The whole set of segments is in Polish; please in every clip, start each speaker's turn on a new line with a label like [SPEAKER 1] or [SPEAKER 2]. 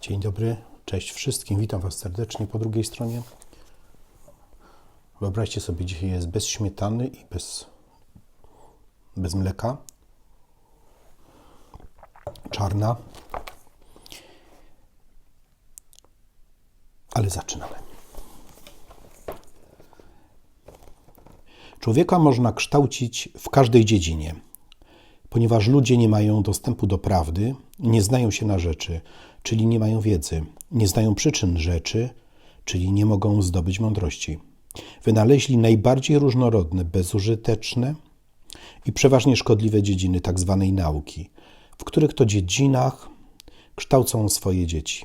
[SPEAKER 1] Dzień dobry, cześć wszystkim, witam Was serdecznie po drugiej stronie. Wyobraźcie sobie, dzisiaj jest bez śmietany i bez, bez mleka. Czarna. Ale zaczynamy. Człowieka można kształcić w każdej dziedzinie, ponieważ ludzie nie mają dostępu do prawdy, nie znają się na rzeczy, czyli nie mają wiedzy, nie znają przyczyn rzeczy, czyli nie mogą zdobyć mądrości. Wynaleźli najbardziej różnorodne, bezużyteczne i przeważnie szkodliwe dziedziny tzw. nauki, w których to dziedzinach kształcą swoje dzieci.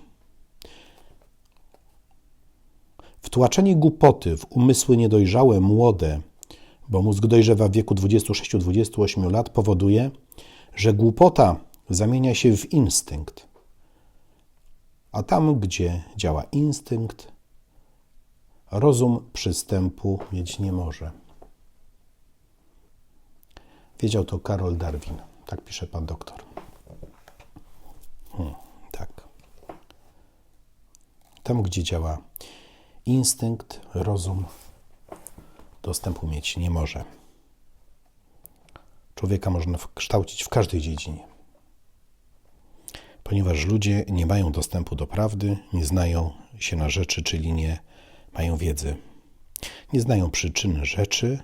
[SPEAKER 1] Wtłaczanie głupoty w umysły niedojrzałe, młode, bo mózg dojrzewa w wieku 26-28 lat, powoduje, że głupota zamienia się w instynkt. A tam, gdzie działa instynkt, rozum przystępu mieć nie może. Wiedział to Karol Darwin. Tak pisze pan doktor. Hmm, tak. Tam, gdzie działa instynkt, rozum dostępu mieć nie może. Człowieka można kształcić w każdej dziedzinie. Ponieważ ludzie nie mają dostępu do prawdy, nie znają się na rzeczy, czyli nie mają wiedzy. Nie znają przyczyn rzeczy,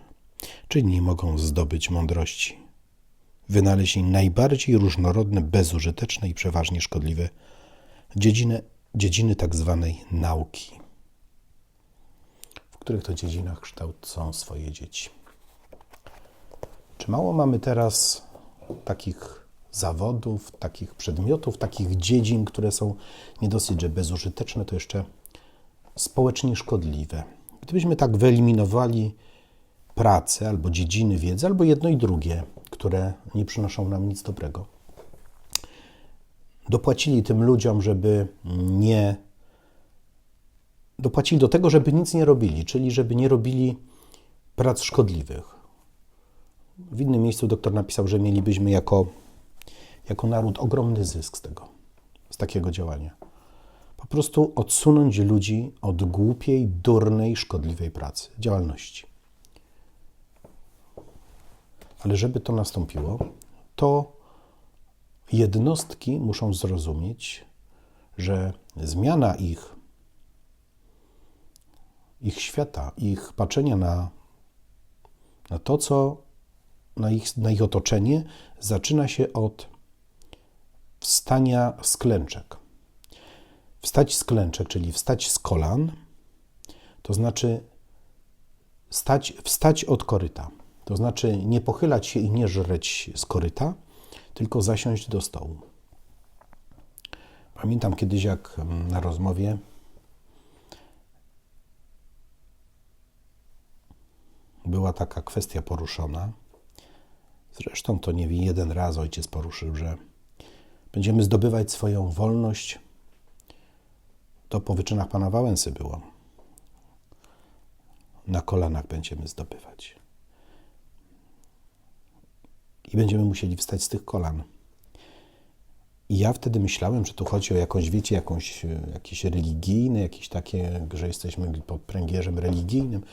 [SPEAKER 1] czyli nie mogą zdobyć mądrości. Wynaleźli najbardziej różnorodne, bezużyteczne i przeważnie szkodliwe dziedziny, dziedziny tak zwanej nauki których to dziedzinach kształcą swoje dzieci. Czy mało mamy teraz takich zawodów, takich przedmiotów, takich dziedzin, które są nie dosyć, że bezużyteczne, to jeszcze społecznie szkodliwe. Gdybyśmy tak wyeliminowali pracę albo dziedziny wiedzy, albo jedno i drugie, które nie przynoszą nam nic dobrego, dopłacili tym ludziom, żeby nie dopłacili do tego, żeby nic nie robili, czyli żeby nie robili prac szkodliwych. W innym miejscu doktor napisał, że mielibyśmy jako, jako naród ogromny zysk z tego, z takiego działania. Po prostu odsunąć ludzi od głupiej, durnej, szkodliwej pracy, działalności. Ale żeby to nastąpiło, to jednostki muszą zrozumieć, że zmiana ich ich świata, ich patrzenia na, na to, co na ich, na ich otoczenie, zaczyna się od wstania z klęczek. Wstać z klęczek, czyli wstać z kolan, to znaczy stać, wstać od koryta. To znaczy nie pochylać się i nie żreć z koryta, tylko zasiąść do stołu. Pamiętam kiedyś, jak na rozmowie była taka kwestia poruszona. Zresztą to nie jeden raz ojciec poruszył, że będziemy zdobywać swoją wolność. To po wyczynach pana Wałęsy było. Na kolanach będziemy zdobywać. I będziemy musieli wstać z tych kolan. I ja wtedy myślałem, że tu chodzi o jakąś, wiecie, jakąś, jakieś religijne, jakieś takie, że jesteśmy pod pręgierzem religijnym.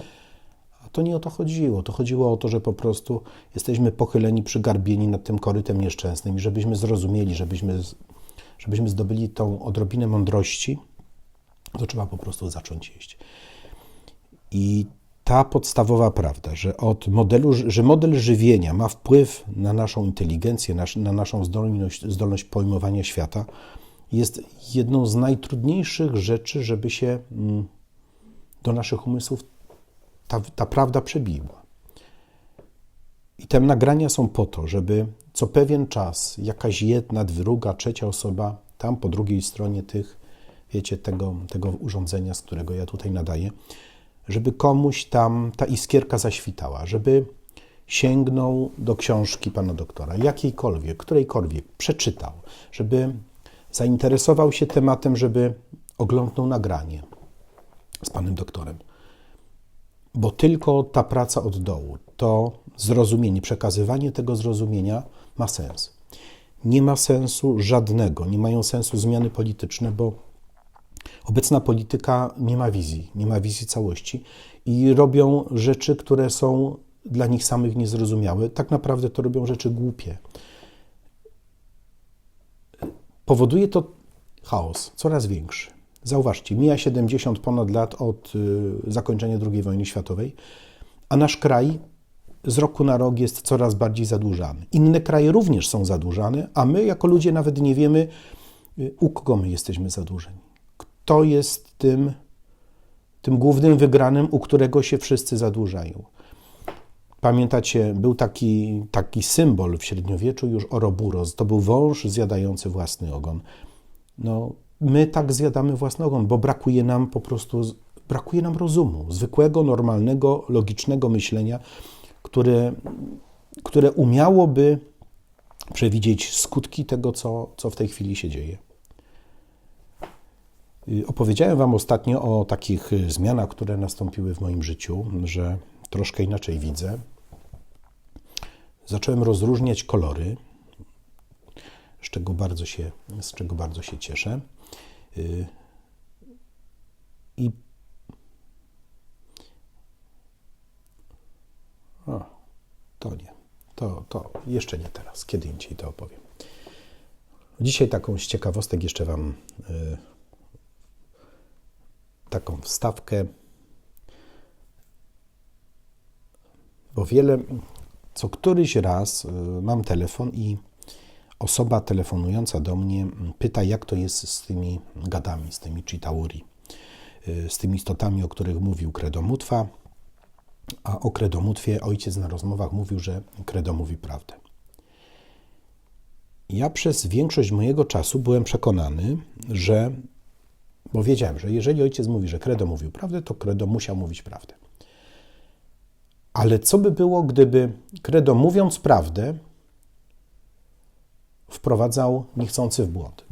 [SPEAKER 1] A to nie o to chodziło. To chodziło o to, że po prostu jesteśmy pochyleni, przygarbieni nad tym korytem nieszczęsnym i żebyśmy zrozumieli, żebyśmy, żebyśmy zdobyli tą odrobinę mądrości, to trzeba po prostu zacząć jeść. I ta podstawowa prawda, że od modelu, że model żywienia ma wpływ na naszą inteligencję, na naszą zdolność, zdolność pojmowania świata, jest jedną z najtrudniejszych rzeczy, żeby się mm, do naszych umysłów ta, ta prawda przebiła. I te nagrania są po to, żeby co pewien czas jakaś jedna, druga, trzecia osoba tam po drugiej stronie tych, wiecie, tego, tego urządzenia, z którego ja tutaj nadaję, żeby komuś tam ta iskierka zaświtała, żeby sięgnął do książki pana doktora, jakiejkolwiek, którejkolwiek, przeczytał, żeby zainteresował się tematem, żeby oglądnął nagranie z panem doktorem bo tylko ta praca od dołu, to zrozumienie, przekazywanie tego zrozumienia ma sens. Nie ma sensu żadnego, nie mają sensu zmiany polityczne, bo Obecna polityka nie ma wizji, nie ma wizji całości i robią rzeczy, które są dla nich samych niezrozumiałe. Tak naprawdę to robią rzeczy głupie. Powoduje to chaos coraz większy. Zauważcie, mija 70 ponad lat od y, zakończenia II wojny światowej, a nasz kraj z roku na rok jest coraz bardziej zadłużany. Inne kraje również są zadłużane, a my jako ludzie nawet nie wiemy, y, u kogo my jesteśmy zadłużeni. Kto jest tym, tym głównym wygranym, u którego się wszyscy zadłużają. Pamiętacie, był taki, taki symbol w średniowieczu już Oroburos. To był wąż zjadający własny ogon. No, my tak zjadamy własny ogon, bo brakuje nam po prostu, brakuje nam rozumu, zwykłego, normalnego, logicznego myślenia, które, które umiałoby przewidzieć skutki tego, co, co w tej chwili się dzieje. Opowiedziałem Wam ostatnio o takich zmianach, które nastąpiły w moim życiu, że troszkę inaczej widzę. Zacząłem rozróżniać kolory, z czego bardzo się, z czego bardzo się cieszę. I o, to nie. To, to jeszcze nie teraz. Kiedy indziej to opowiem. Dzisiaj taką z ciekawostek jeszcze Wam y, taką wstawkę, bo wiele, co któryś raz y, mam telefon i osoba telefonująca do mnie pyta, jak to jest z tymi gadami, z tymi Chitauri, y, z tymi istotami, o których mówił Kredomutwa, a o Kredomutwie ojciec na rozmowach mówił, że Kredo mówi prawdę. Ja przez większość mojego czasu byłem przekonany, że, bo wiedziałem, że jeżeli ojciec mówi, że Kredo mówił prawdę, to Kredo musiał mówić prawdę. Ale co by było, gdyby Kredo mówiąc prawdę, wprowadzał niechcący w błąd?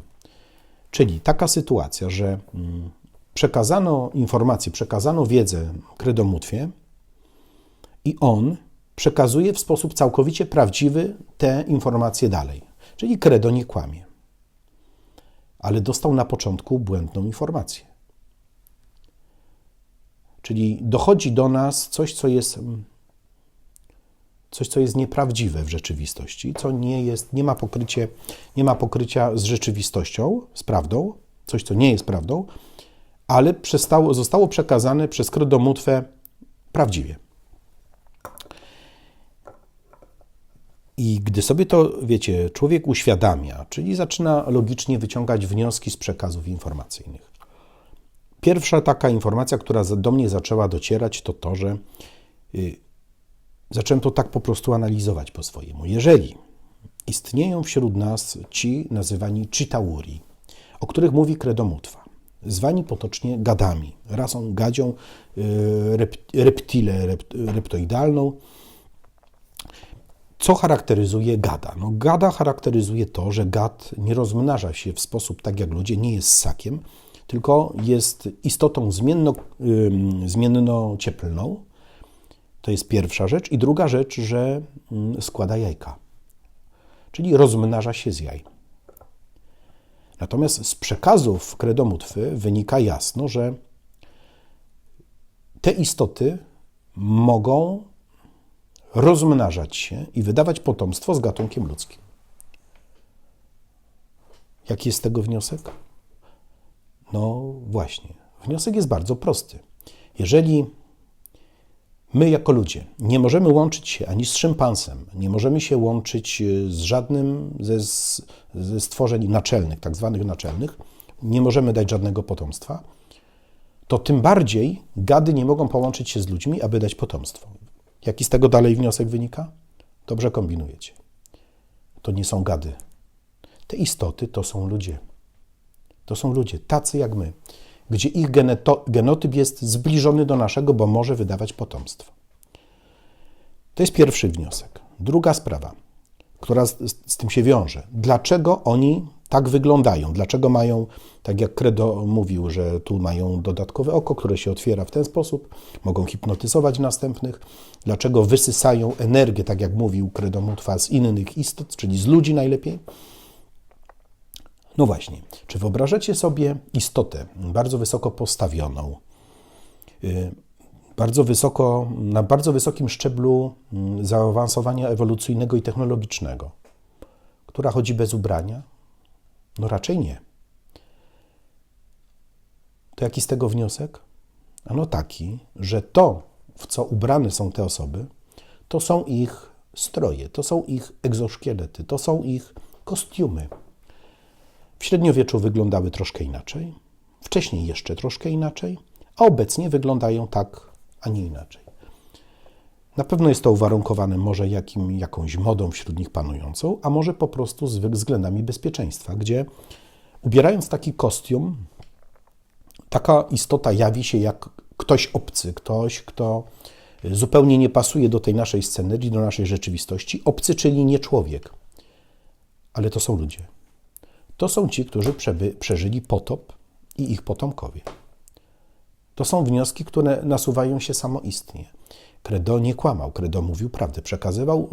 [SPEAKER 1] Czyli taka sytuacja, że mm, przekazano informacje, przekazano wiedzę kredomutwie i on przekazuje w sposób całkowicie prawdziwy te informacje dalej. Czyli kredo nie kłamie. Ale dostał na początku błędną informację. Czyli dochodzi do nas coś, co jest mm, coś, co jest nieprawdziwe w rzeczywistości, co nie, jest, nie, ma pokrycie, nie ma pokrycia z rzeczywistością, z prawdą, coś, co nie jest prawdą, ale przestało, zostało przekazane przez kredomutwę prawdziwie. I gdy sobie to, wiecie, człowiek uświadamia, czyli zaczyna logicznie wyciągać wnioski z przekazów informacyjnych. Pierwsza taka informacja, która do mnie zaczęła docierać, to to, że y, zacząłem to tak po prostu analizować po swojemu. Jeżeli istnieją wśród nas ci nazywani Chitauri, o których mówi Kredomutwa, zwani potocznie gadami, rasą gadzią y, reptile reptoidalną, co charakteryzuje gada? No, gada charakteryzuje to, że gad nie rozmnaża się w sposób tak jak ludzie, nie jest ssakiem, tylko jest istotą zmienno, zmienno-cieplną. To jest pierwsza rzecz. I druga rzecz, że yy, składa jajka, czyli rozmnaża się z jaj. Natomiast z przekazów kredomutwy wynika jasno, że te istoty mogą rozmnażać się i wydawać potomstwo z gatunkiem ludzkim. Jaki jest tego wniosek? No właśnie, wniosek jest bardzo prosty. Jeżeli my jako ludzie nie możemy łączyć się ani z szympansem, nie możemy się łączyć e, z żadnym ze, ze stworzeń naczelnych, tak zwanych naczelnych, nie możemy dać żadnego potomstwa, to tym bardziej gady nie mogą połączyć się z ludźmi, aby dać potomstwo. Jaki z tego dalej wniosek wynika? Dobrze kombinujecie. To nie są gady. Te istoty to są ludzie. To są ludzie, tacy jak my, gdzie ich genotyp jest zbliżony do naszego, bo może wydawać potomstwo. To jest pierwszy wniosek. Druga sprawa, która z, z tym się wiąże. Dlaczego oni tak wyglądają. Dlaczego mają, tak jak Credo mówił, że tu mają dodatkowe oko, które się otwiera w ten sposób, mogą hipnotyzować następnych, dlaczego wysysają energię, tak jak mówił Credo Mutwa, z innych istot, czyli z ludzi najlepiej. No właśnie, czy wyobrażacie sobie istotę bardzo wysoko postawioną, y, bardzo wysoko, na bardzo wysokim szczeblu mm, zaawansowania ewolucyjnego i technologicznego, która chodzi bez ubrania? No raczej nie. To jaki z tego wniosek? Ano taki, że to, w co ubrane są te osoby, to są ich stroje, to są ich egzoszkielety, to są ich kostiumy. W średniowieczu wyglądały troszkę inaczej, wcześniej jeszcze troszkę inaczej, a obecnie wyglądają tak, a nie inaczej. Na pewno jest to uwarunkowane może jakim, jakąś modą wśród nich panującą, a może po prostu z względami bezpieczeństwa, gdzie ubierając taki kostium, taka istota jawi się jak ktoś obcy, ktoś, kto zupełnie nie pasuje do tej naszej scenerii, do naszej rzeczywistości. Obcy, czyli nie człowiek, ale to są ludzie. To są ci, którzy przeżyli potop i ich potomkowie. To są wnioski, które nasuwają się samoistnie. Credo nie kłamał, Credo mówił prawdę, przekazywał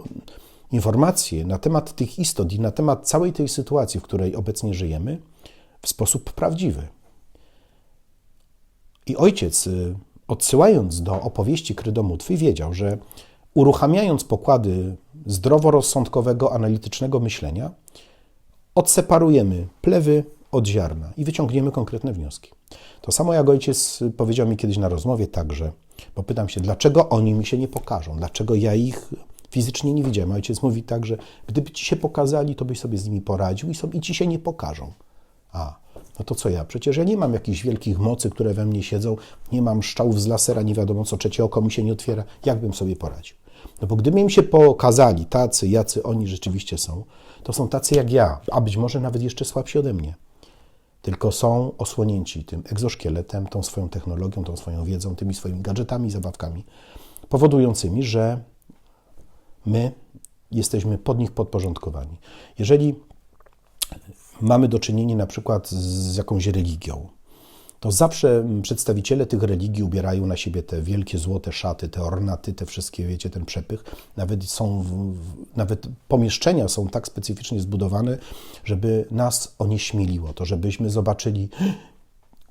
[SPEAKER 1] informacje na temat tych istot i na temat całej tej sytuacji, w której obecnie żyjemy, w sposób prawdziwy. I ojciec, y, odsyłając do opowieści Krydomutwy, wiedział, że uruchamiając pokłady zdroworozsądkowego, analitycznego myślenia, odseparujemy plewy od ziarna i wyciągniemy konkretne wnioski. To samo jak ojciec powiedział mi kiedyś na rozmowie także, bo pytam się, dlaczego oni mi się nie pokażą, dlaczego ja ich fizycznie nie widziałem. Ojciec mówi tak, że gdyby ci się pokazali, to byś sobie z nimi poradził i, sobie, i ci się nie pokażą. A, no to co ja? Przecież ja nie mam jakichś wielkich mocy, które we mnie siedzą, nie mam szczałów z lasera, nie wiadomo co, trzecie oko mi się nie otwiera. Jak bym sobie poradził? No bo gdyby im się pokazali tacy, jacy oni rzeczywiście są, to są tacy jak ja, a być może nawet jeszcze słabsi ode mnie. Tylko są osłonięci tym egzoszkieletem, tą swoją technologią, tą swoją wiedzą, tymi swoimi gadżetami, zabawkami, powodującymi, że my jesteśmy pod nich podporządkowani. Jeżeli mamy do czynienia na przykład z jakąś religią, to zawsze przedstawiciele tych religii ubierają na siebie te wielkie złote szaty, te ornaty, te wszystkie, wiecie, ten przepych. Nawet, są, nawet pomieszczenia są tak specyficznie zbudowane, żeby nas onieśmieliło, to żebyśmy zobaczyli,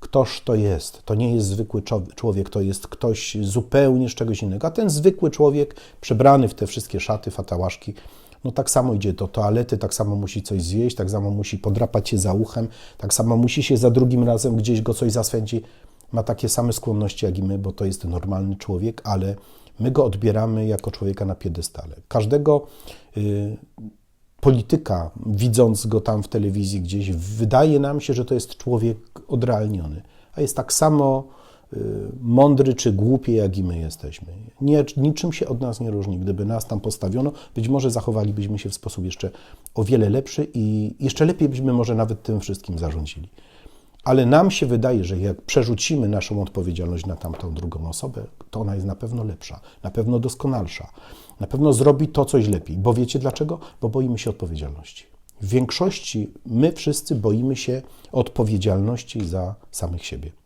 [SPEAKER 1] ktoż to jest. To nie jest zwykły człowiek, to jest ktoś zupełnie z czegoś innego. A ten zwykły człowiek, przebrany w te wszystkie szaty, fatałaszki, no tak samo idzie do toalety, tak samo musi coś zjeść, tak samo musi podrapać się za uchem, tak samo musi się za drugim razem gdzieś go coś zaswędzi. Ma takie same skłonności jak i my, bo to jest normalny człowiek, ale my go odbieramy jako człowieka na piedestale. Każdego y, polityka, widząc go tam w telewizji gdzieś, wydaje nam się, że to jest człowiek odrealniony, a jest tak samo mądry czy głupi, jak i my jesteśmy. Nie, niczym się od nas nie różni. Gdyby nas tam postawiono, być może zachowalibyśmy się w sposób jeszcze o wiele lepszy i jeszcze lepiej byśmy może nawet tym wszystkim zarządzili. Ale nam się wydaje, że jak przerzucimy naszą odpowiedzialność na tamtą drugą osobę, to ona jest na pewno lepsza, na pewno doskonalsza, na pewno zrobi to coś lepiej. Bo wiecie dlaczego? Bo boimy się odpowiedzialności. W większości my wszyscy boimy się odpowiedzialności za samych siebie.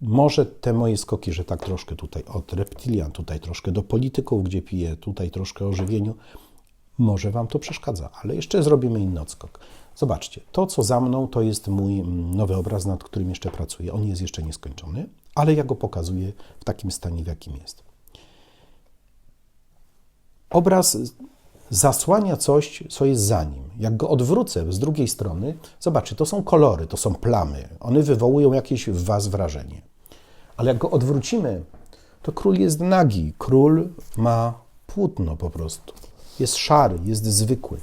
[SPEAKER 1] Może te moje skoki, że tak troszkę tutaj od reptilian, tutaj troszkę do polityków, gdzie piję, tutaj troszkę o żywieniu, może Wam to przeszkadza, ale jeszcze zrobimy inny odskok. Zobaczcie, to co za mną to jest mój mm, nowy obraz, nad którym jeszcze pracuję. On jest jeszcze nieskończony, ale ja go pokazuję w takim stanie, w jakim jest. Obraz zasłania coś, co jest za nim. Jak go odwrócę z drugiej strony, zobaczcie, to są kolory, to są plamy. One wywołują jakieś w Was wrażenie. Ale jak go odwrócimy, to król jest nagi. Król ma płótno po prostu. Jest szary, jest zwykły.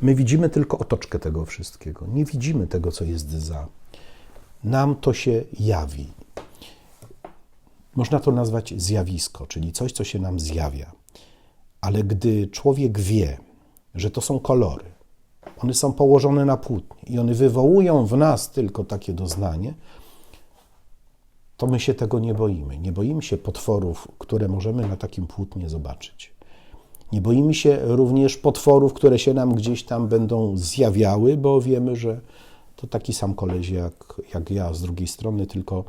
[SPEAKER 1] My widzimy tylko otoczkę tego wszystkiego. Nie widzimy tego, co jest za. Nam to się jawi. Można to nazwać zjawisko, czyli coś, co się nam zjawia. Ale gdy człowiek wie, że to są kolory, one są położone na płótnie i one wywołują w nas tylko takie doznanie, to my się tego nie boimy. Nie boimy się potworów, które możemy na takim płótnie zobaczyć. Nie boimy się również potworów, które się nam gdzieś tam będą zjawiały, bo wiemy, że to taki sam koleś jak, jak ja z drugiej strony, tylko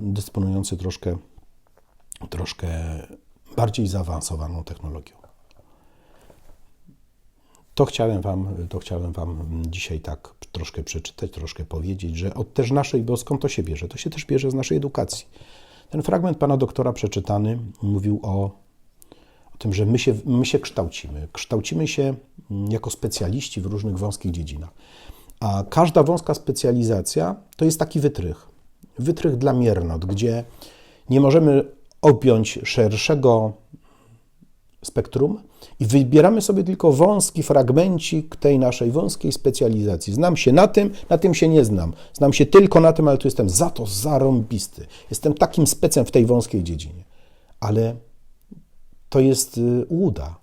[SPEAKER 1] dysponujący troszkę, troszkę bardziej zaawansowaną technologią. To chciałem, wam, to chciałem Wam dzisiaj tak troszkę przeczytać, troszkę powiedzieć, że od też naszej, bo skąd to się bierze? To się też bierze z naszej edukacji. Ten fragment pana doktora przeczytany mówił o, o tym, że my się, my się kształcimy. Kształcimy się jako specjaliści w różnych wąskich dziedzinach. A każda wąska specjalizacja to jest taki wytrych. Wytrych dla miernot, gdzie nie możemy objąć szerszego spektrum i wybieramy sobie tylko wąski fragmencik tej naszej wąskiej specjalizacji. Znam się na tym, na tym się nie znam. Znam się tylko na tym, ale tu jestem za to zarąbisty. Jestem takim specem w tej wąskiej dziedzinie. Ale to jest y, łuda.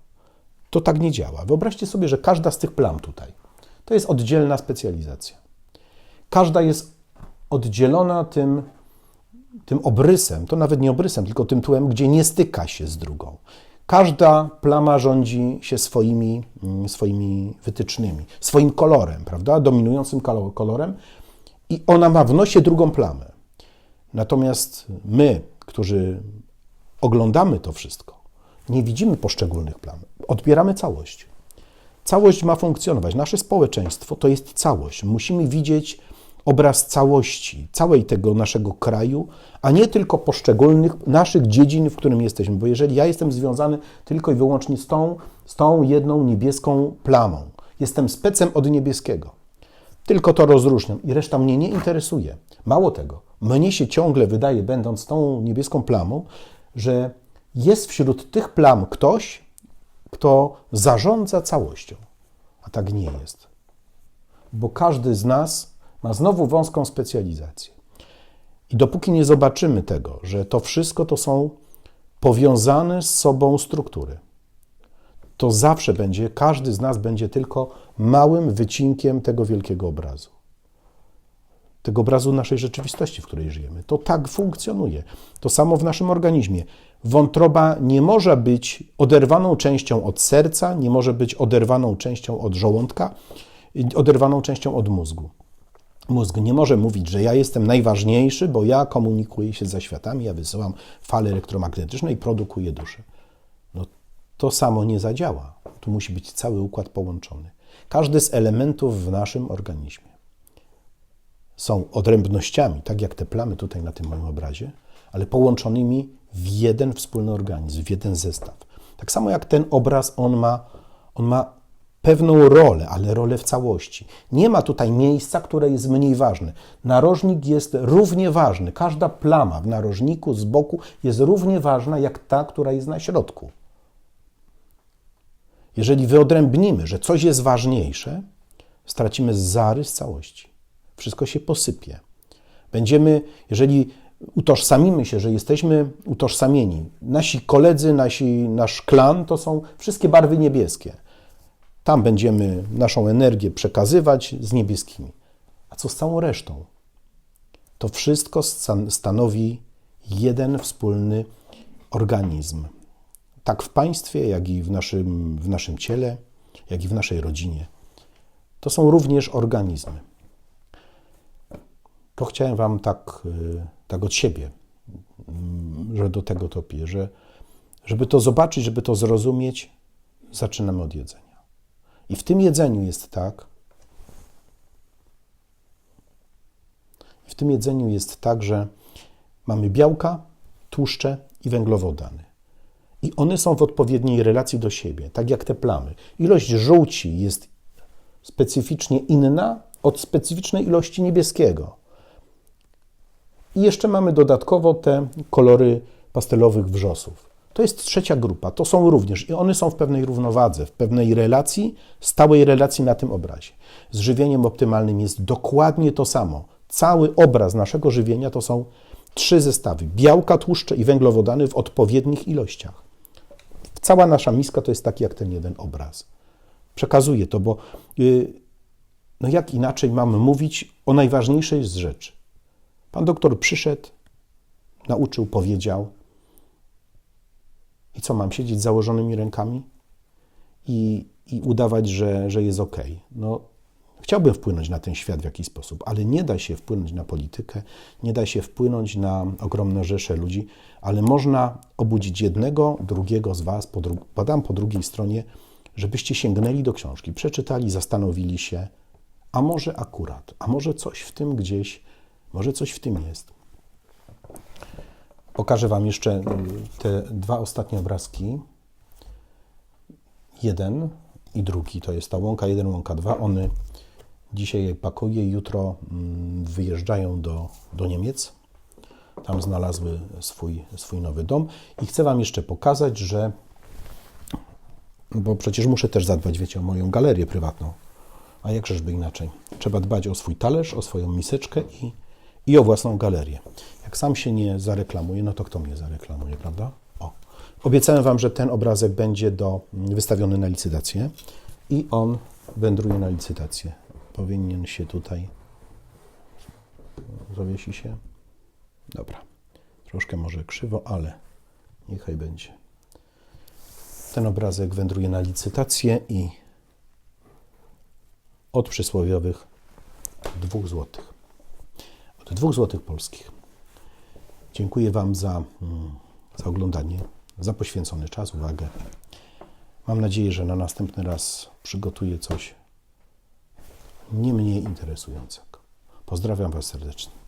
[SPEAKER 1] To tak nie działa. Wyobraźcie sobie, że każda z tych plam tutaj to jest oddzielna specjalizacja. Każda jest oddzielona tym, tym obrysem, to nawet nie obrysem, tylko tym tłem, gdzie nie styka się z drugą. Każda plama rządzi się swoimi, mm, swoimi wytycznymi, swoim kolorem, prawda? Dominującym kolorem, i ona ma w nosie drugą plamę. Natomiast my, którzy oglądamy to wszystko, nie widzimy poszczególnych plam, odbieramy całość. Całość ma funkcjonować. Nasze społeczeństwo to jest całość. Musimy widzieć obraz całości, całej tego naszego kraju, a nie tylko poszczególnych naszych dziedzin, w którym jesteśmy. Bo jeżeli ja jestem związany tylko i wyłącznie z tą, z tą jedną niebieską plamą, jestem specem od niebieskiego, tylko to rozróżniam i reszta mnie nie interesuje. Mało tego, mnie się ciągle wydaje, będąc tą niebieską plamą, że jest wśród tych plam ktoś, kto zarządza całością. A tak nie jest. Bo każdy z nas ma znowu wąską specjalizację. I dopóki nie zobaczymy tego, że to wszystko to są powiązane z sobą struktury, to zawsze będzie, każdy z nas będzie tylko małym wycinkiem tego wielkiego obrazu. Tego obrazu naszej rzeczywistości, w której żyjemy. To tak funkcjonuje. To samo w naszym organizmie. Wątroba nie może być oderwaną częścią od serca, nie może być oderwaną częścią od żołądka, oderwaną częścią od mózgu. Mózg nie może mówić, że ja jestem najważniejszy, bo ja komunikuję się ze światami, ja wysyłam fale elektromagnetyczne i produkuję duszę. No to samo nie zadziała. Tu musi być cały układ połączony. Każdy z elementów w naszym organizmie są odrębnościami, tak jak te plamy tutaj na tym moim obrazie, ale połączonymi w jeden wspólny organizm, w jeden zestaw. Tak samo jak ten obraz, on ma, on ma pewną rolę, ale rolę w całości. Nie ma tutaj miejsca, które jest mniej ważne. Narożnik jest równie ważny. Każda plama w narożniku z boku jest równie ważna jak ta, która jest na środku. Jeżeli wyodrębnimy, że coś jest ważniejsze, stracimy zarys całości. Wszystko się posypie. Będziemy, jeżeli utożsamimy się, że jesteśmy utożsamieni, nasi koledzy, nasi, nasz klan to są wszystkie barwy niebieskie. Tam będziemy naszą energię przekazywać z niebieskimi. A co z całą resztą? To wszystko stanowi jeden wspólny organizm. Tak w państwie, jak i w naszym, w naszym ciele, jak i w naszej rodzinie. To są również organizmy. To chciałem Wam tak, y, tak od siebie, mm, że do tego topię, że żeby to zobaczyć, żeby to zrozumieć, zaczynamy od jedzenia. I w tym jedzeniu jest tak, w tym jedzeniu jest tak, że mamy białka, tłuszcze i węglowodany. I one są w odpowiedniej relacji do siebie, tak jak te plamy. Ilość żółci jest specyficznie inna od specyficznej ilości niebieskiego. I jeszcze mamy dodatkowo te kolory pastelowych wrzosów. To jest trzecia grupa. To są również i one są w pewnej równowadze, w pewnej relacji, stałej relacji na tym obrazie. Z żywieniem optymalnym jest dokładnie to samo. Cały obraz naszego żywienia to są trzy zestawy: białka, tłuszcze i węglowodany w odpowiednich ilościach. Cała nasza miska to jest taki jak ten jeden obraz. Przekazuję to, bo yy, no jak inaczej mamy mówić o najważniejszej z rzeczy? Pan doktor przyszedł, nauczył, powiedział, i co, mam siedzieć z założonymi rękami i, i udawać, że, że jest ok? No, chciałbym wpłynąć na ten świat w jakiś sposób, ale nie da się wpłynąć na politykę, nie da się wpłynąć na ogromne rzesze ludzi, ale można obudzić jednego, drugiego z Was, po, dru- po drugiej stronie żebyście sięgnęli do książki, przeczytali, zastanowili się, a może akurat, a może coś w tym gdzieś, może coś w tym jest. Pokażę Wam jeszcze y, te dwa ostatnie obrazki. Jeden i drugi to jest ta łąka 1, łąka 2. One dzisiaj je pakuję, jutro mm, wyjeżdżają do, do Niemiec. Tam znalazły swój, swój nowy dom. I chcę Wam jeszcze pokazać, że bo przecież muszę też zadbać, wiecie, o moją galerię prywatną. A jakżeżby inaczej? Trzeba dbać o swój talerz, o swoją miseczkę i, i o własną galerię. Jak sam się nie zareklamuję, no to kto mnie zareklamuje, prawda? O. Obiecałem Wam, że ten obrazek będzie do, wystawiony na licytację i on wędruje na licytację. Powinien się tutaj. Zawiesi się. Dobra. Troszkę może krzywo, ale niechaj będzie. Ten obrazek wędruje na licytację i od przysłowiowych dwóch złotych. Od dwóch złotych polskich. Dziękuję Wam za, mm, za oglądanie, za poświęcony czas, uwagę. Mam nadzieję, że na następny raz przygotuję coś nie mniej interesującego. Pozdrawiam Was serdecznie.